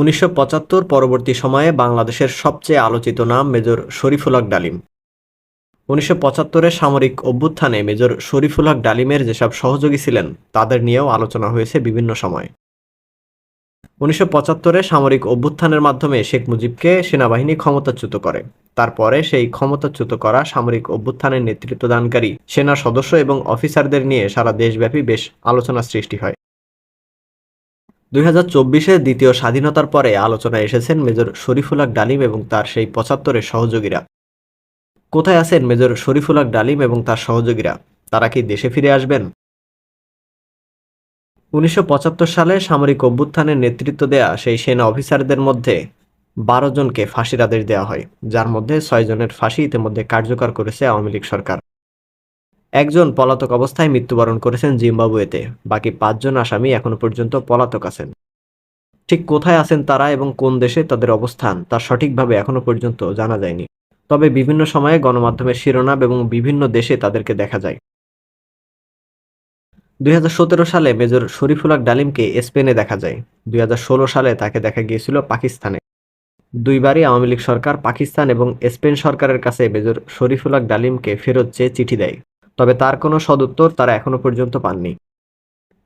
উনিশশো পঁচাত্তর পরবর্তী সময়ে বাংলাদেশের সবচেয়ে আলোচিত নাম মেজর শরীফুল হক ডালিম। উনিশশো পঁচাত্তরের সামরিক অভ্যুত্থানে মেজর শরীফুল হক ডালিমের যেসব সহযোগী ছিলেন, তাদের নিয়েও আলোচনা হয়েছে বিভিন্ন সময়ে। উনিশশো পঁচাত্তরে সামরিক অভ্যুত্থানের মাধ্যমে শেখ মুজিবকে সেনাবাহিনী ক্ষমতাচ্যুত করে। তারপরে সেই ক্ষমতাচ্যুত করা সামরিক অভ্যুত্থানের নেতৃত্বদানকারী সেনা সদস্য এবং অফিসারদের নিয়ে সারা দেশব্যাপী বেশ আলোচনা সৃষ্টি হয়। দুই হাজার চব্বিশে দ্বিতীয় স্বাধীনতার পরে আলোচনায় এসেছেন মেজর শরীফুল ডালিম এবং তার সেই পঁচাত্তরের সহযোগীরা। কোথায় আছেন মেজর শরীফুল ডালিম এবং তার সহযোগীরা? তারা কি দেশে ফিরে আসবেন? উনিশশো পঁচাত্তর সালে সামরিক অভ্যুত্থানের নেতৃত্ব দেয়া সেই সেনা অফিসারদের মধ্যে বারো জনকে ফাঁসির আদেশ দেওয়া হয়, যার মধ্যে ছয় জনের ফাঁসি ইতিমধ্যে কার্যকর করেছে আওয়ামী লীগ সরকার। একজন পলাতক অবস্থায় মৃত্যুবরণ করেছেন জিম্বাবুয়েতে। বাকি পাঁচজন আসামি এখনও পর্যন্ত পলাতক আছেন। ঠিক কোথায় আছেন তারা এবং কোন দেশে তাদের অবস্থান, তা সঠিকভাবে এখনও পর্যন্ত জানা যায়নি। তবে বিভিন্ন সময়ে গণমাধ্যমের শিরোনাম এবং বিভিন্ন দেশে তাদেরকে দেখা যায়। দুই হাজার সতেরো সালে মেজর শরীফুল হক ডালিমকে স্পেনে দেখা যায়। দুই হাজার ষোলো সালে তাকে দেখা গিয়েছিল পাকিস্তানে। দুইবারই আওয়ামী লীগ সরকার পাকিস্তান এবং স্পেন সরকারের কাছে মেজর শরীফুল হক ডালিমকে ফেরত চেয়ে চিঠি দেয়। তবে তার কোনো সদুত্তর তারা এখনও পর্যন্ত পাননি।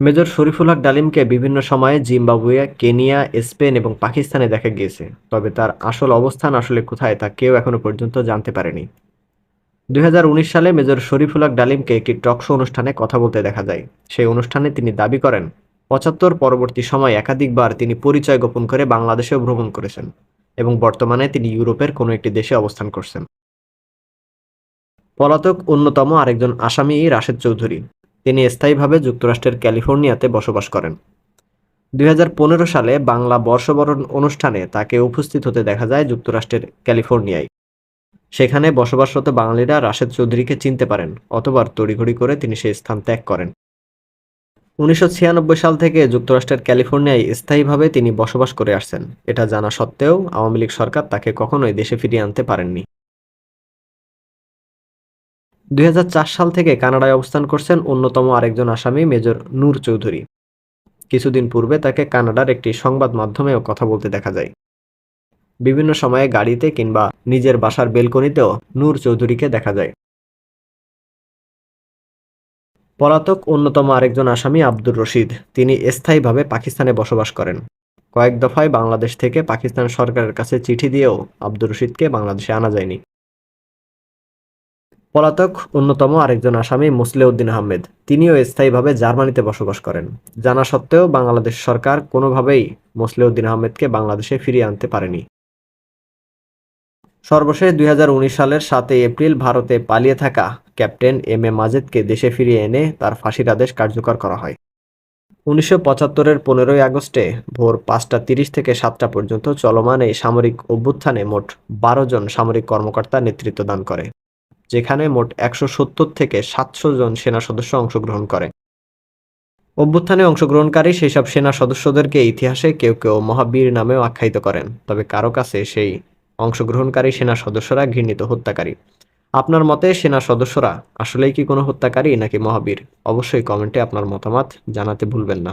মেজর শরীফুল হক ডালিমকে বিভিন্ন সময়ে জিম্বাবুয়ে, কেনিয়া, স্পেন এবং পাকিস্তানে দেখা গিয়েছে, তবে তার আসল অবস্থান আসলে কোথায় তা কেউ এখনও পর্যন্ত জানতে পারেনি। দুই হাজার উনিশ সালে মেজর শরীফুল হক ডালিমকে একটি টকশো অনুষ্ঠানে কথা বলতে দেখা যায়। সেই অনুষ্ঠানে তিনি দাবি করেন, পঁচাত্তর পরবর্তী সময় একাধিকবার তিনি পরিচয় গোপন করে বাংলাদেশেও ভ্রমণ করেছেন এবং বর্তমানে তিনি ইউরোপের কোনো একটি দেশে অবস্থান করছেন। পলাতক অন্যতম আরেকজন আসামি রাশেদ চৌধুরী। তিনি স্থায়ীভাবে যুক্তরাষ্ট্রের ক্যালিফোর্নিয়াতে বসবাস করেন। দুই হাজার পনেরো সালে বাংলা বর্ষবরণ অনুষ্ঠানে তাকে উপস্থিত হতে দেখা যায় যুক্তরাষ্ট্রের ক্যালিফোর্নিয়ায়। সেখানে বসবাসরত বাঙালিরা রাশেদ চৌধুরীকে চিনতে পারেন অতবার তড়িঘড়ি করে তিনি সেই স্থান ত্যাগ করেন। উনিশশো ছিয়ানব্বই সাল থেকে যুক্তরাষ্ট্রের ক্যালিফোর্নিয়ায় স্থায়ীভাবে তিনি বসবাস করে আসছেন। এটা জানা সত্ত্বেও আওয়ামী লীগ সরকার তাকে কখনোই দেশে ফিরিয়ে আনতে পারেননি। দুই হাজার চার সাল থেকে কানাডায় অবস্থান করছেন অন্যতম আরেকজন আসামি, মেজর নূর চৌধুরী। কিছুদিন পূর্বে তাকে কানাডার একটি সংবাদ মাধ্যমেও কথা বলতে দেখা যায়। বিভিন্ন সময়ে গাড়িতে কিংবা নিজের বাসার বেলকনিতেও নূর চৌধুরীকে দেখা যায়। পলাতক অন্যতম আরেকজন আসামি আব্দুর রশিদ। তিনি স্থায়ীভাবে পাকিস্তানে বসবাস করেন। কয়েক দফায় বাংলাদেশ থেকে পাকিস্তান সরকারের কাছে চিঠি দিয়েও আব্দুর রশিদকে বাংলাদেশে আনা যায়নি। পলাতক অন্যতম আরেকজন আসামি মুসলেউদ্দিন আহমেদ। তিনিও স্থায়ীভাবে জার্মানিতে বসবাস করেন। জানা সত্ত্বেও বাংলাদেশ সরকার কোনোভাবেই মুসলেউদ্দিন আহমেদকে বাংলাদেশে ফিরিয়ে আনতে পারেনি। সর্বশেষ দুই হাজার উনিশ সালের সাতই এপ্রিল ভারতে পালিয়ে থাকা ক্যাপ্টেন এম এ মাজেদকে দেশে ফিরিয়ে এনে তার ফাঁসির আদেশ কার্যকর করা হয়। উনিশশো পঁচাত্তরের পনেরোই আগস্টে ভোর পাঁচটা তিরিশ থেকে সাতটা পর্যন্ত চলমান এই সামরিক অভ্যুত্থানে মোট বারো জন সামরিক কর্মকর্তা নেতৃত্ব দান করে। যেখানে মোট একশো সত্তর থেকে সাতশো জন সেনা সদস্য অংশগ্রহণ করে। অভ্যুত্থানে অংশগ্রহণকারী সেসব সেনা সদস্যদেরকে ইতিহাসে কেউ কেউ মহাবীর নামেও আখ্যায়িত করেন, তবে কারও কাছে সেই অংশগ্রহণকারী সেনা সদস্যরা ঘৃণিত হত্যাকারী। আপনার মতে সেনা সদস্যরা আসলেই কি কোনো হত্যাকারী নাকি মহাবীর? অবশ্যই কমেন্টে আপনার মতামত জানাতে ভুলবেন না।